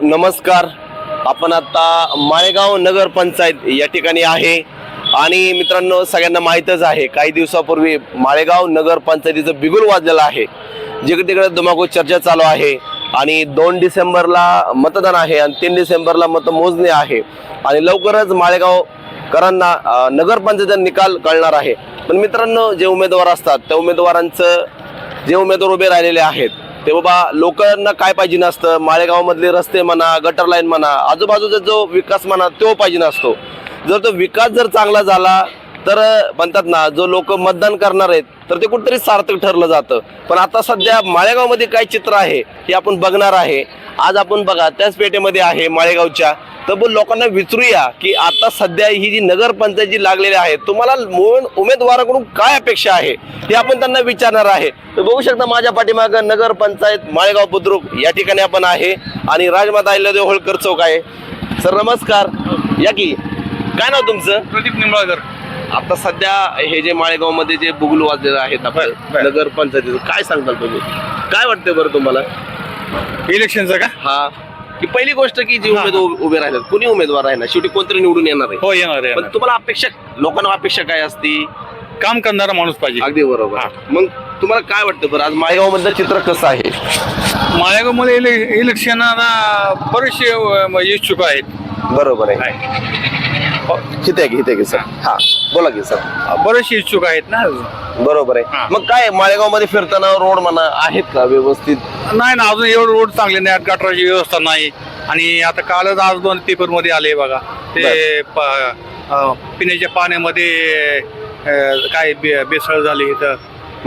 नमस्कार. आपण आता माळेगाव नगरपंचायत या ठिकाणी आहे. आणि मित्रांनो सगळ्यांना माहीतच आहे काही दिवसापूर्वी माळेगाव नगरपंचायतीचं बिगुल वाजलेलं आहे. जिकडे तिकडे धुमाकूळ चर्चा चालू आहे आणि दोन डिसेंबरला मतदान आहे आणि तीन डिसेंबरला मतमोजणी आहे. आणि लवकरच माळेगावकरांना नगरपंचायतीचा निकाल कळणार आहे. पण मित्रांनो जे उमेदवार असतात त्या उमेदवारांचं जे उमेदवार उभे राहिलेले आहेत ते बाबा लोकांना काय पाहिजे नसतं माळेगावमधले रस्ते म्हणा गटर लाईन म्हणा आजूबाजूचा जो विकास म्हणा तो पाहिजे नसतो. जर तो विकास जर चांगला झाला तर म्हणतात ना जो लोक मतदान करणार आहेत तर ते कुठेतरी सार्थक ठरलं जातं. पण आता सध्या माळेगावमध्ये काय चित्र आहे हे आपण बघणार आहे. आज आपण बघा त्याच पेठेमध्ये आहे माळेगावच्या. तर लोकांना विचारूया की आता सध्या ही जी नगरपंचायत जी लागलेली आहे तुम्हाला उमेदवाराकडून काय अपेक्षा आहे? हे आपण त्यांना विचारणार आहे. तर बघू शकता माझ्या पाठीमागं नगरपंचायत माळेगाव बुद्रुक या ठिकाणी आपण आहे आणि राजमाता अहिल्यादेव होळकर चौक आहे. सर नमस्कार. या की. काय नाव तुमचं? प्रदीप निंबाळकर. आता सध्या हे जे माळेगावमध्ये जे बुगलू वाजलेलं आहेत बर. नगरपंचायतीचं काय सांगताल तुम्ही? काय वाटतं बरं तुम्हाला? इलेक्शनचं का? हा. की पहिली गोष्ट की जे उमेदवार उभे राहिलेत कुणी उमेदवार आहे ना? शेवटी कोणतरी निवडून येणार आहे. हो येणार पण येणार तुम्हाला अपेक्षा लोकांना अपेक्षा काय असती? काम करणारा माणूस पाहिजे. अगदी बरोबर. मग तुम्हाला काय वाटतं बरं? आज माळेगाव मधलं चित्र कसं आहे? माळेगावमध्ये इलेक्शनाला बरेचसे अं, इच्छुक आहेत. बरोबर आहे. किती आहे किती आहे सर. हा. बोला की सर. बरेचसे इच्छुक आहेत ना बरोबर हा. आहे मग काय माळेगावमध्ये फिरताना रोड म्हणा आहेत का व्यवस्थित? नाही ना अजून एवढं रोड चांगले नाही गटाराची व्यवस्था नाही. आणि आता कालच आज दोन पेपरमध्ये आले बघा. ते प- अं, पिण्याच्या पाण्यामध्ये अं, काय बे- बेसळ झाली तर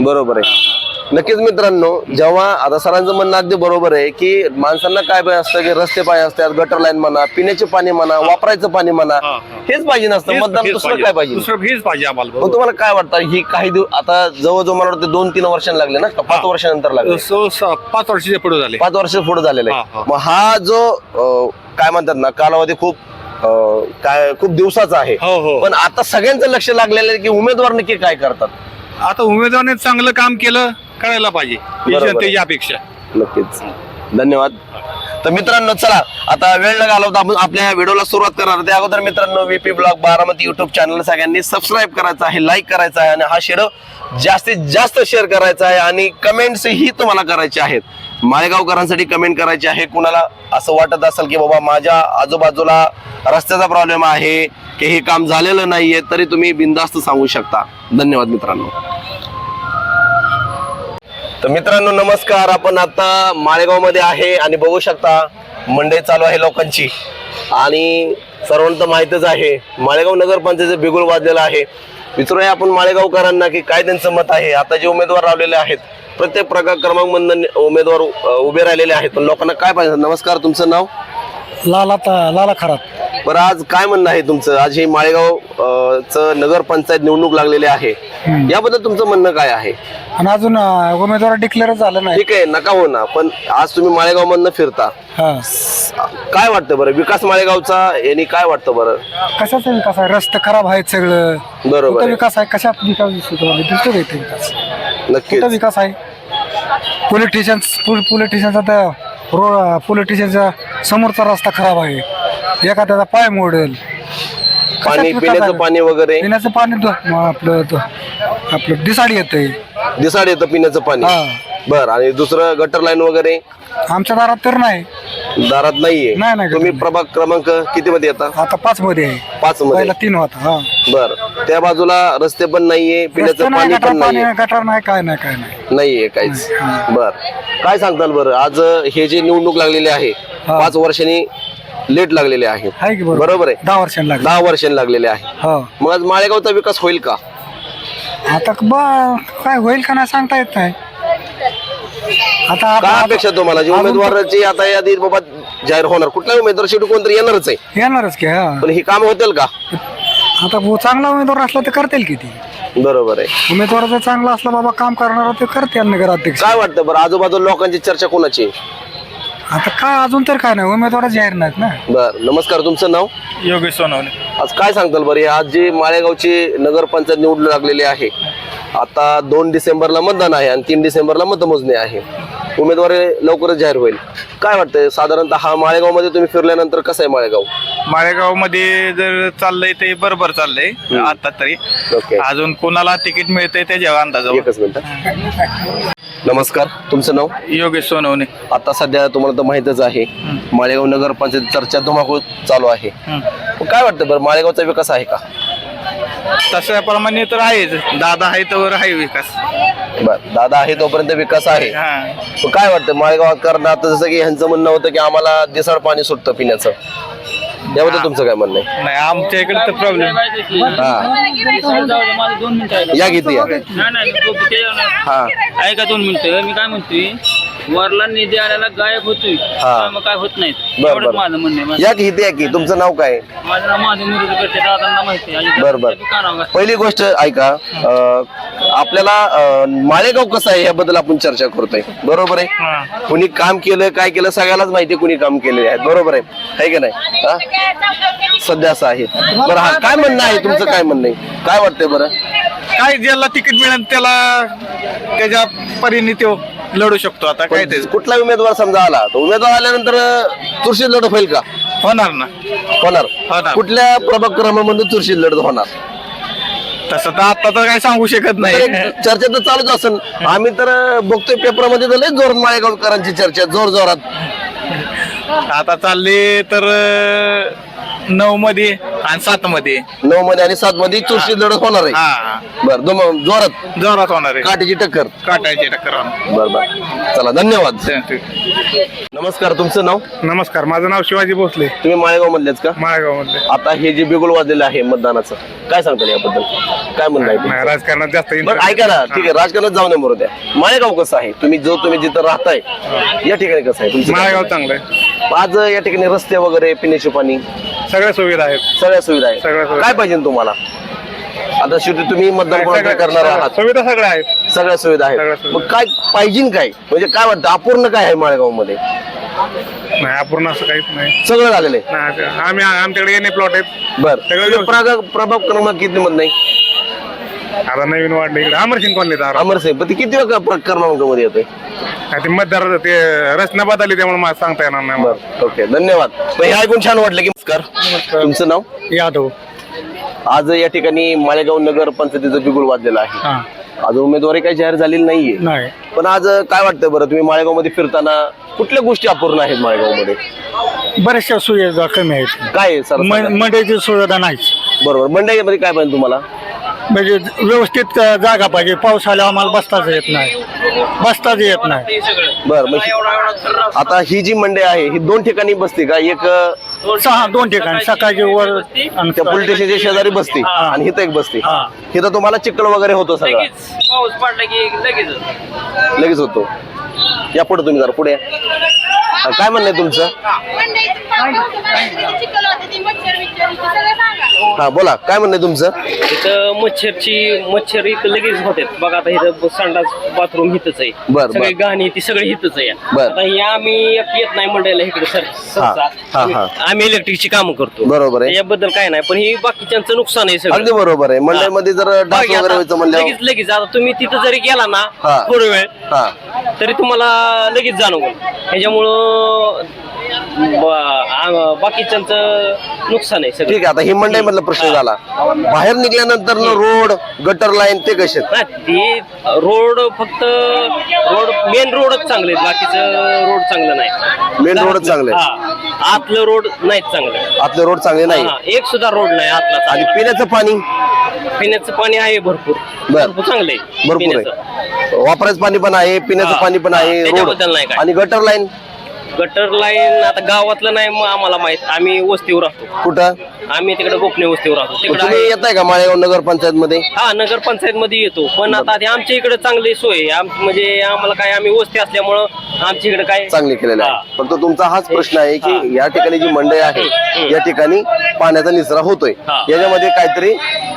बरोबर आहे. नक्कीच मित्रांनो जेव्हा आता सरांचं म्हणणं अगदी बरोबर आहे की माणसांना काय पाहिजे असतं की रस्ते पाहिजे असतात गटर लाईन म्हणा पिण्याचे पाणी म्हणा वापरायचं पाणी म्हणा. हेच पाहिजे नसतं. मतदान दुसरं काय पाहिजे? दुसरं हेच पाहिजे आम्हाला मग. तुम्हाला काय वाटतं? ही काही दिवस आता जवळजवळ मला वाटतं दोन तीन वर्षांनी लागले ना पाच. वर्षानंतर लागले. पाच वर्षाचे पुढे झाले. पाच वर्ष पुढे झालेले. मग हा जो काय म्हणतात ना कालावधी खूप काय खूप दिवसाचा आहे. हो हो. पण आता सगळ्यांचं लक्ष लागलेलं आहे की उमेदवार नक्की काय करतात? आता उमेदवाराने चांगलं काम केलं करायला पाहिजे. ही बरोबर. जनतेची अपेक्षा नक्कीच. धन्यवाद. तर मित्रांनो चला आता वेळ न घालवता आपण आपल्या व्हिडिओला सुरुवात करणार. त्या अगोदर मित्रांनो VP blog Baramati YouTube channel सगळ्यांनी सबस्क्राईब करायचा आहे लाईक करायचा आहे आणि हा शेडो जास्तीत जास्त शेअर करायचा आहे आणि कमेंट्स ही तुम्हाला करायचे आहेत. माळेगावकरांसाठी कमेंट करायची आहे. कुणाला असं वाटत असेल की बाबा माझ्या आजूबाजूला रस्त्याचा प्रॉब्लेम आहे की हे काम झालेलं नाहीये तरी तुम्ही बिनधास्त सांगू शकता. धन्यवाद मित्रांनो. तर मित्रांनो नमस्कार. आपण आता माळेगावमध्ये आहे आणि बघू शकता मंडई चालू आहे लोकांची. आणि सर्वांना तर माहितच आहे माळेगाव नगरपंचायतीचं बिगुल वाजलेलं आहे. विचारूया आपण माळेगावकरांना की काय त्यांचं मत आहे. आता जे उमेदवार लावलेले आहेत प्रत्येक प्रकार क्रमांक उमेदवार उभे राहिलेले आहेत. पण लोकांना काय पाहिजे? नमस्कार तुमचं नाव? लाला ता- लाला खरात. बरं आज काय म्हणणं आहे तुमचं? आज ही माळेगाव अ, च नगरपंचायत निवडणूक लागलेली आहे. याबद्दल तुमचं म्हणणं काय आहे? आणि अजून अं, उमेदवार डिक्लेअर झालं नाही. ठीक आहे नका हो ना. पण आज तुम्ही माळेगाव मधनं फिरता. हा. काय वाटतं बरं? विकास माळेगावचा यांनी काय वाटतं बरं? कशाचा विकास आहे? रस्ते खराब आहेत सगळं. बरोबर कुठं आहे. विकास आहे? कशा विकास दिसतो तुम्हाला? दिसतो का इथे विकास? नक्कीच. कुठं विकास आहे? Police station police road police स्टेशनच्या समोरचा रस्ता खराब आहे. एखाद्याचा पाय मोडेल. पाणी पिण्याचं आहे? पाणी वगैरे? पिण्याचं पाणी दो- म आपलं आपलं दिसाडी येतंय. दिसाड येतं पिण्याचं पाणी. हा. बर आणि दुसरं गटर लाईन वगैरे? आमच्या दारात तर नाही. दारात नाहीये? नाही, नाही, तुम्ही प्रभाग क्रमांक किती मध्ये येता? आता पाच मध्ये आहे. पाच मध्ये. पहिला तीन होता हा. बर त्या बाजूला रस्ते पण नाहीये रस्ते पिण्याचं नाही पाणी गटार पण पाणी नाहीये. गटार नाही काय नाही काय नाही. नाहीये काहीच. बर काय सांगताल बरं? आज हे जे निवडणूक लागलेली आहे हा. पाच वर्षांनी लेट लागलेले आहे. आहे की बरोबर? बरोबर आहे. दहा वर्षांनी लागले. दहा वर्षांनी लागलेले आहे. हो. मग आज माळेगावचा विकास होईल का? आता क- बा काय होईल का नाही सांगता येत नाही. आता काय आप- अपेक्षा तुम्हाला? जे अजून उमेदवाराची आता यादी बाबा जाहीर होणार. कुठला उमेदवार शेवटी कोणतरी येणारच आहे. येणारच की हा. पण ही काम होतील का? आता वो चांगला उमेदवार असला तर करतील किती बरोबर आहे. उमेदवार जर चांगला असला बाबा काम करणारा ते करतील नगराध्यक्ष. काय वाटतं बरं? आजूबाजूला लोकांची चर्चा कोणाची? आता काय अजून तर काय नाही उमेदवार जाहीर नाहीत ना. बर नमस्कार तुमचं नाव? योगेश सोनवणे. आज काय सांगताल बरं? हे आज जी माळेगावची नगरपंचायत निवडणूक लागलेली आहे आता दोन डिसेंबरला मतदान आहे आणि तीन डिसेंबरला मतमोजणी आहे. उमेदवारी लवकरच जाहीर होईल. काय वाटतंय? साधारणतः हा माळेगावमध्ये तुम्ही फिरल्यानंतर कसं आहे माळेगाव? माळेगावमध्ये जर चाललंय ते बरोबर चाललंय आता तरी. ओके. अजून कोणाला तिकीट मिळतंय त्याच्या अंदाजावर. एकच मिनिट. नमस्कार. तुमचं नाव? योगेश सोनवणे. आता सध्या तुम्हाला तर माहितच आहे माळेगाव नगर पंचायत चर्चा धुमाकूळ चालू आहे. काय वाटतं बरं माळेगावचा विकास आहे का? तशाप्रमाणे तर आहेच. दादा आहे तर आहे विकास. बर दादा आहे तोपर्यंत विकास आहे. हा. काय वाटतं माळेगावात कारण आता जसं की ह्यांचं म्हणणं होतं की आम्हाला दिसाळ पाणी सुटतं पिण्याचं. याबद्दल तुमचं काय म्हणणं आहे? नाही आमच्या इकडे तर प्रॉब्लेम हा. या घेते या. हा. ऐका दोन मिनिटं. मी काय म्हणतोय वरला निधी आल्याला गायब होतोय. हा. मग काय होत नाहीत. बर, एवढंच बर. माझं म्हणणं आहे माझं- या की इथे या की. तुमचं नाव काय? आहे? माझं नाव माझं निरोध करते दादांना माहिती आहे. बर बर. दुकानावर घातलं. पहिली गोष्ट ऐका अं, आपल्याला अं, माळेगाव कसं आहे याबद्दल आपण चर्चा करतोय. बरोबर आहे? कुणी काम केलं काय केलं सगळ्यालाच माहिती कुणी काम केलेले आहेत बरोबर आहे? है की नाही? हा? सध्या असं आहे. बरं हा काय म्हणणं आहे? तुमचं काय म्हणणं आहे? काय वाटतंय बरं? काय ज्याला तिकीट मिळेल त्याला त्याच्या परीने तो लढू शकतो. आता काय ते? कुठला उमेदवार समजा आला तर उमेदवार आल्यानंतर चुरशीत लढत होईल का? होणार ना. होणार. होणार. कुठल्या प्रभाग क्रमांमध्ये चुरशीत लढत होणार? तसं तर आता तर काही सांगू शकत नाही. एक चर्चा तर चालूच असेल. आम्ही तर बघतोय पेपरमध्ये तर लय जोरात माळेगावकरांची चर्चा जोर जोरात. आता चालले तर नऊ मध्ये आणि सात मध्ये नऊ मध्ये आणि सात मध्ये चुरशीत लढत होणार आहे. हा. बर दोन जोरात. जोरात होणार आहे. काठीची टक्कर. काटायची टक्कर होणार. बर बर. चला धन्यवाद. नमस्कार तुमचं नाव? नमस्कार माझं नाव शिवाजी भोसले. तुम्ही माळेगाव मधलेच का? माळेगावमध्ये आता हे जे बिगुल वाजलेलं आहे मतदानाचं काय सांगता याबद्दल? काय म्हणणं आहे? तुमचं? राजकारणात जास्त बरं interest- ऐका ना ठीक आहे राजकारणात जाऊ नये बरोबर द्या. माळेगाव कसं आहे? तुम्ही जो तुम्ही जिथं राहताय या ठिकाणी कसं आहे तुमचं? माळेगाव चांगलं आहे आहे? आज या ठिकाणी रस्ते वगैरे पिण्याचे पाणी? सगळ्या सुविधा आहेत. सगळ्या सुविधा सगळ्या सुविधा. काय पाहिजे तुम्हाला? आता शेवटी तुम्ही मतदान कोणाकडे सगळ्या- करणार आहात? सुविधा सगळ्या आहेत. सगळ्या सुविधा सगळ्या आहेत सुविधा. मग काय पाहिजे काय? म्हणजे काय वाटतं? अपूर्ण काय आहे माळेगावमध्ये नाही अपूर्ण असं काहीच नाही. सगळं झालेलं आहे. नाही, आम्ही आमच्याकडे प्लॉट आहेत. बर. सगळं व्यवस्थित. प्रभाग क्रमांक किती मध्ये नाही? आता नवीन वाढले इकडे. अमरसिंग कॉलनीत आरा अमर साहेब पण ते किती वेळ क्रमांकमध्ये येतोय? ते मतदार ते रचना बदलली त्यामुळे मला सांगता येणार नाही मला. बर ओके. धन्यवाद. हे ऐकून छान वाटलं की नमस्कार. तुमचं नाव? यादव. आज या ठिकाणी माळेगाव नगर पंचायतीचं बिगुल वाजलेलं आहे. हा. आज उमेदवारी काही जाहीर झालेली नाहीये. नाही. पण आज काय वाटतं बरं तुम्ही माळेगावमध्ये फिरताना कुठल्या गोष्टी अपूर्ण आहेत माळेगावमध्ये बऱ्याचशा सुविधा कमी आहेत. काय आहे सर? म- मंडईची सुविधा नाहीच. बरोबर. मंडईमध्ये काय पाहिजे तुम्हाला? म्हणजे व्यवस्थित अ, जागा पाहिजे. पाऊस आल्यावर आम्हाला बसताच येत नाही. बसताच येत नाही. बरं मग ही- आता ही जी मंडई आहे ही दोन ठिकाणी बसते का? एक अं, सहा दोन ठिकाणी. सकाळची वर आणि त्या पोलीस स्टेशनच्या शेजारी बसते आणि इथं एक बसते. हा. इथं तुम्हाला चिखल वगैरे होतो सगळं. लगेच पाऊस पडला की लगेच लगेच होतो. या पुढे तुम्ही जरा पुढे या. हा, काय म्हणणं आहे तुमचं? हा बोला काय म्हणणं आहे तुमचं? इथं मच्छरची मच्छर इथं लगेच होतात बघा आता इथं संडास बाथरूम इथंच आहे. बर, सगळी बर. गाणी ती सगळी इथंच आहे. बर. आता हे आम्ही येत नाही मंडळाला इकडे सर सहसा. हा, हा. आम्ही इलेक्ट्रिकची कामं करतो. बरोबर आहे. याबद्दल काय नाही पण ही बाकीच्यांचं नुकसान आहे अगदी सगळं बरोबर आहे. मंडईमध्ये जर डास बाकी वगैरे आता व्हायचं म्हणल्यावर लगेच लगेच. आता तुम्ही तिथं जरी गेला ना हा. थोडा वेळ हा. तरी तुम्हाला लगेच जाणवल. ह्याच्यामुळं बाकीच्यांचं नुकसान आहे सगळं ठीक आहे आता ही मंडई मधला प्रश्न झाला बाहेर निघल्यानंतर रोड गटर लाईन ते कसे आहेत? नाही ते रोड फक्त रोड मेन रोडच चांगले आहेत बाकीचं रोड चांगलं नाही Main road च चांगले आहेत. हा आतलं रोड नाहीच चांगलं आतले रोड चांगले नाही हा, एक सुद्धा रोड नाही आतला आणि चांगला. पिण्याचं पाणी पिण्याचं पाणी आहे भरपूर बर. भरपूर चांगलं आहे भरपूर पिण्याचं. आहे वापरायचं पाणी पण आहे पिण्याचं हा. पाणी पण आहे रोड त्याच्याबद्दल नाही काय. आणि गटर लाईन गटर लाईन आता गावातलं नाही मग आम्हाला माहीत आम्ही वस्तीवर राहतो कुठं आम्ही तिकडे गोपनीय वस्तीवर राहतो तिकडे तुम्ही येत आहे का माळेगाव नगर पंचायत मध्ये हा नगर पंचायत मध्ये येतो पण आता ते आमच्या इकडे चांगली सोय आहे. आम- म्हणजे आम्हाला काय आम्ही वस्ती असल्यामुळं आमच्या इकडे काय चांगले केलेले. आहे फक्त तुमचा हाच प्रश्न आहे. की या ठिकाणी जी मंडई आहे. या ठिकाणी पाण्याचा निचरा होतोय हा. याच्यामध्ये काहीतरी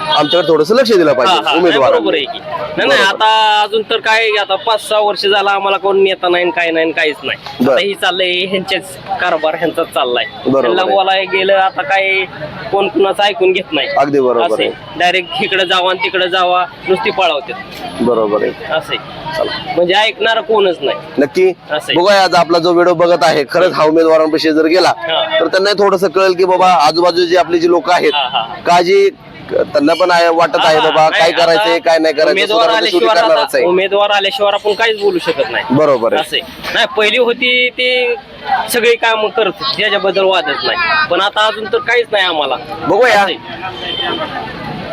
आमच्याकडे थोडस लक्ष दिलं हा, हा. पाहिजे नाही, उमेदवार बरोबर आहे की नाही नाही आता अजून तर काय आता पाच सहा वर्ष झाला आम्हाला कोण नेता नाही काय नाही काहीच नाही बर. आता ही चाललंय ह्यांचेच कारभार ह्यांचाच चाललाय. बरोबर त्यांना आहे. बोलाय गेलं आता काय कोण कुणाचं ऐकून घेत नाही. अगदी बरोबर असे. आहे. डायरेक्ट इकडे जावा आणि तिकडे जावा नुसती पळावते बरोबर आहे. असे. म्हणजे ऐकणार कोणच नाही. नक्की. असं. आहे. बघूया आज आपला जो व्हिडिओ बघत आहे खरंच हा उमेदवारांपाशी जर गेला हा. तर त्यांना थोडस कळेल की बाबा आजूबाजूची आपली जी लोक आहेत हा, हा. काळजी त्यांना पण आहे वाटत आहे बाबा काय करायचंय काय नाही करायचं उमेदवार सुधारणा शेवटी आल्याशिवाय करणारच आता- आहे. उमेदवार आल्याशिवाय आपण काहीच बोलू शकत नाही. बरोबर आहे. असे नाही पहिली होती ते सगळी काम करत होती, त्याच्याबद्दल वादच नाही. पण आता अजून तर काहीच नाही आम्हाला. बघूया.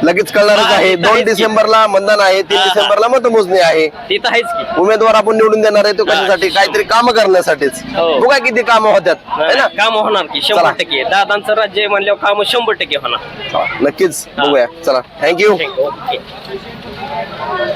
लगेच कळणारच हा, आहे. दोन. डिसेंबरला मतदान आहे तीन हा, हा. डिसेंबरला मतमोजणी आहे. ते तर आहेच की. उमेदवार आपण निवडून देणार आहे तो कशासाठी? काहीतरी काम करण्यासाठीच. हो. बघा किती कामं होत्यात है ना? काम होणार की चला. शंभर टक्के. दादांचं राज्य आहे म्हणल्यावर काम शंभर टक्के होणार. नक्कीच बघूया. चला थँक्यू ओके